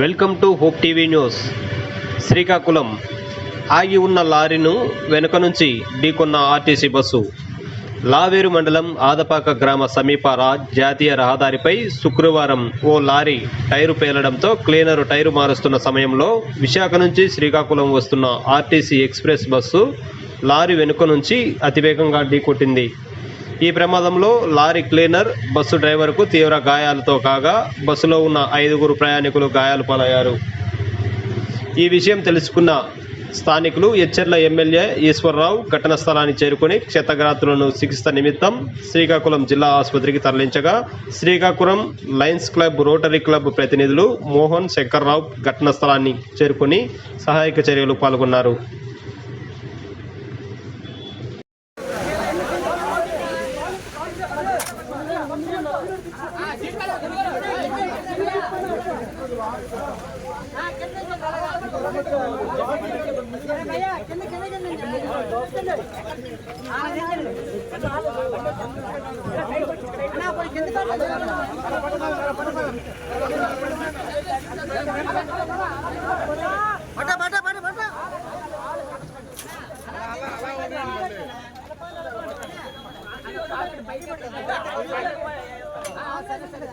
Welcome to Hope TV news. Srikakulam. ఆగి ఉన్న లారీను వెనుక నుంచి ఢీకొన్న ఆర్టీసీ బస్సు. లావేరు మండలం ఆదపాక గ్రామ సమీప రా జాతీయ రహదారిపై శుక్రవారం ఓ లారీ టైరు పేలడంతో క్లీనరు టైరు మారుస్తున్న సమయంలో విశాఖ నుంచి శ్రీకాకుళం వస్తున్న ఆర్టీసీ ఎక్స్ప్రెస్ బస్సు లారీ వెనుక నుంచి అతివేగంగా ఢీకొట్టింది. ఈ ప్రమాదంలో లారీ క్లీనర్ బస్సు డ్రైవర్కు తీవ్ర గాయాలతో కాగా బస్సులో ఉన్న ఐదుగురు ప్రయాణికులు గాయాలు పాలయ్యారు. ఈ విషయం తెలుసుకున్న స్థానికులు ఎచ్చెర్ల ఎమ్మెల్యే ఈశ్వరరావు ఘటన స్థలాన్ని చేరుకుని క్షతగ్రాతులను చికిత్స నిమిత్తం శ్రీకాకుళం జిల్లా ఆసుపత్రికి తరలించగా Srikakulam lions club rotary club ప్రతినిధులు మోహన్ శంకర్రావు ఘటన స్థలాన్ని చేరుకుని సహాయక చర్యలు పాల్గొన్నారు. కింద సరే సరే